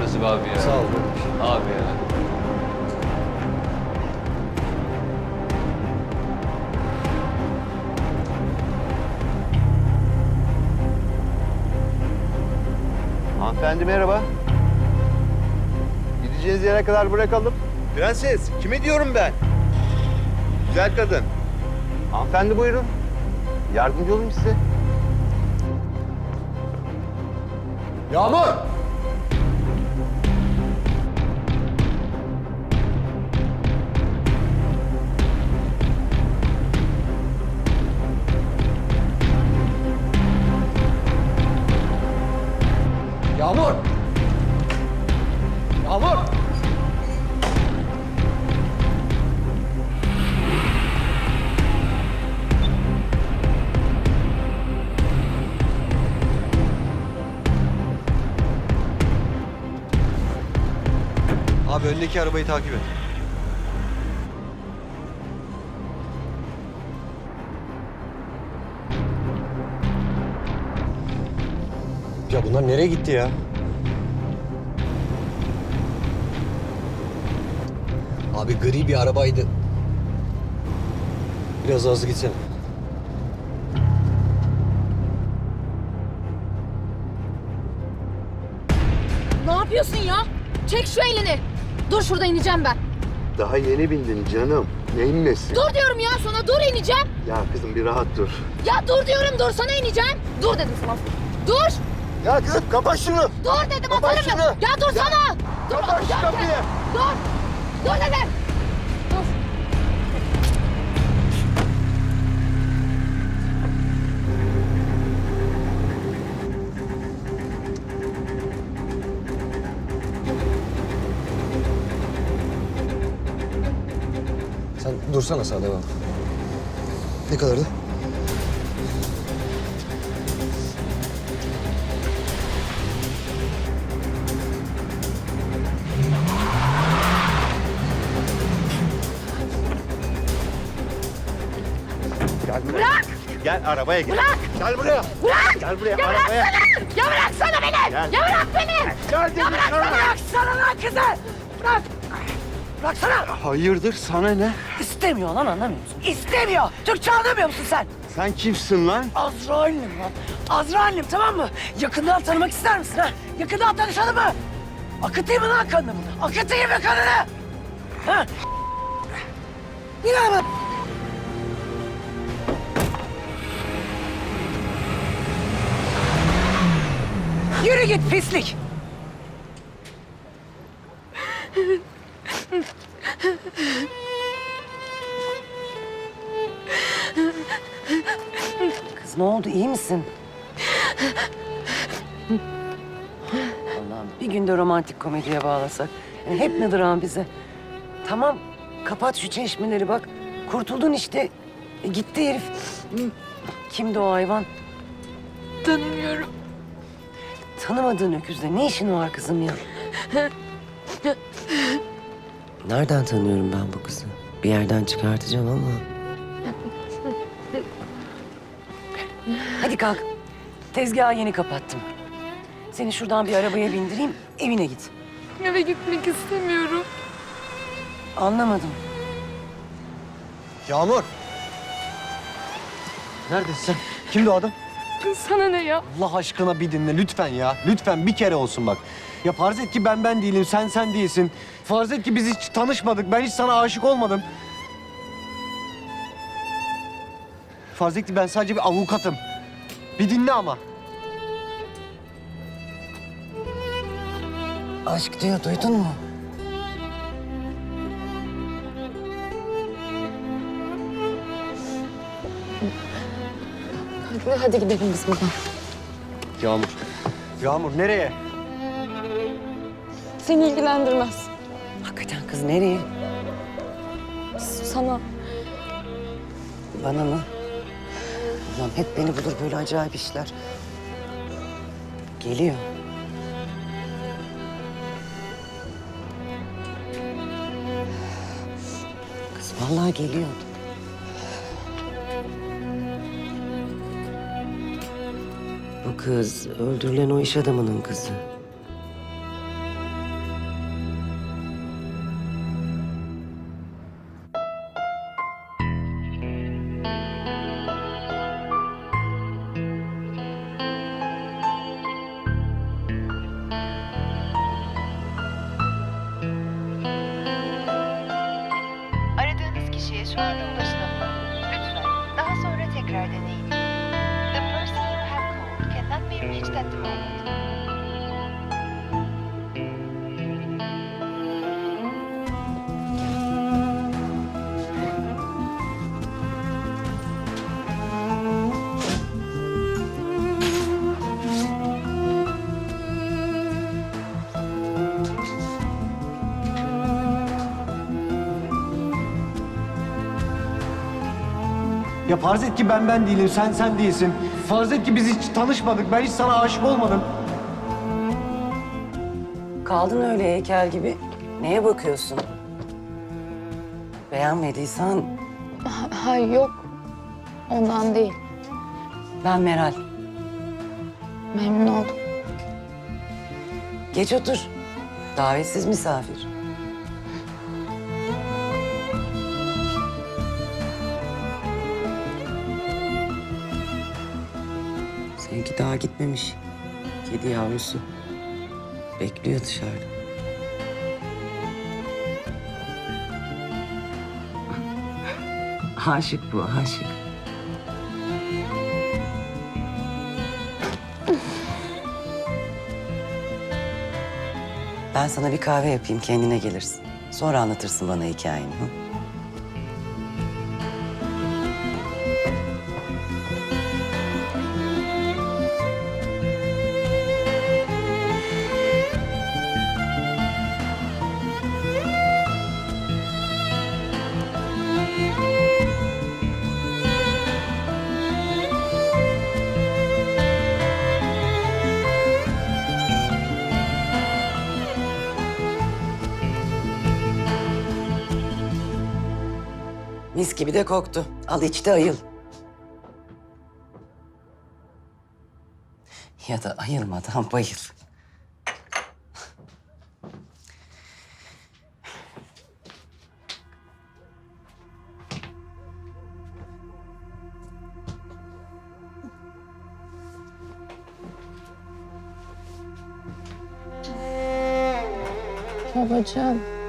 parası be abi ya. Sağ ol. Abi ya. Hanımefendi merhaba. Gideceğiniz yere kadar bırakalım. Prenses, kime diyorum ben? Güzel kadın. Hanımefendi buyurun. Yardımcı olayım size. Yağmur! Abi öndeki arabayı takip et. Ya bunlar nereye gitti ya? Abi gri bir arabaydı. Biraz hızlı gitsene. Ne yapıyorsun ya? Çek şu elini. Dur şurada ineceğim ben. Daha yeni bindin canım. Neyin nesi? Dur diyorum ya sana dur ineceğim. Ya kızım bir rahat dur. Ya dur diyorum dur sana ineceğim. Dur dedim sana. Dur. Ya kızım kapat şunu. Dur dedim Kapat atarım. şunu. Ya, ya dur. Kapat şu kapıyı. Dur. Dur dedim. Sen dursana sağ devam. Ne kadardı? Gel buraya. Bırak. Gel arabaya gel. Bırak. Gel buraya. Bırak. Gel buraya Ya arabaya. bıraksana. Ya bıraksana beni. Gel. Ya bırak beni. Gel dedim Ya bıraksana. sana. Bıraksana lan kızı. Bırak. Bıraksana. Hayırdır sana ne? İstemiyor lan anlamıyor musun? İstemiyor. Türkçe anlamıyor musun sen? Sen kimsin lan? Azrail'im lan. Azrail'im tamam mı? Yakından tanımak ister misin ha? Yakından tanışalım mı? Akıtayım mı lan kanını bunu? Akıtayım mı kanını? Ha? Yine mi? Yürü git pislik. Kız ne oldu iyi misin? Allah'ım bir günde romantik komediye bağlasak. Yani hep mi dram bize? Tamam kapat şu çeşmeleri bak. Kurtuldun işte. E, gitti herif. Kimdi o hayvan? Tanımıyorum. Tanımadığın öküzle ne işin var kızım ya? Nereden tanıyorum ben bu kızı? Bir yerden çıkartacağım ama. Hadi kalk. Tezgahı yeni kapattım. Seni şuradan bir arabaya bindireyim, evine git. Eve gitmek istemiyorum. Anlamadım. Yağmur! Neredesin sen? Kimdi o adam? Sana ne ya? Allah aşkına bir dinle lütfen ya. Lütfen bir kere olsun bak. Ya farz et ki ben ben değilim, sen sen değilsin. Farz et ki biz hiç tanışmadık, ben hiç sana aşık olmadım. Farz et ki ben sadece bir avukatım. Bir dinle ama. Aşk diyor, duydun mu? Hadi gidelim biz buradan. Yağmur. Yağmur nereye? Seni ilgilendirmez. Kız nereye? Sana Bana mı? Ulan hep beni bulur böyle acayip işler. Geliyor. Kız vallahi geliyor. Bu kız öldürülen o iş adamının kızı. Lütfen daha sonra tekrar deneyin. The person you have called cannot be reached at the moment. Ya farz et ki ben ben değilim, sen sen değilsin. Farz et ki biz hiç tanışmadık, ben hiç sana aşık olmadım. Kaldın öyle heykel gibi. Neye bakıyorsun? Beğenmediysen Hayır yok. Ondan değil. ben Meral. Memnun oldum. Geç otur. Davetsiz misafir. Seninki daha gitmemiş. Kedi yavrusu. Bekliyor dışarıda. Aşık bu, aşık. Ben sana bir kahve yapayım, kendine gelirsin. Sonra anlatırsın bana hikayeni. Hı? Mis gibi de koktu. Al içte ayıl. Ya da ayılmadan bayıl. Babacığım.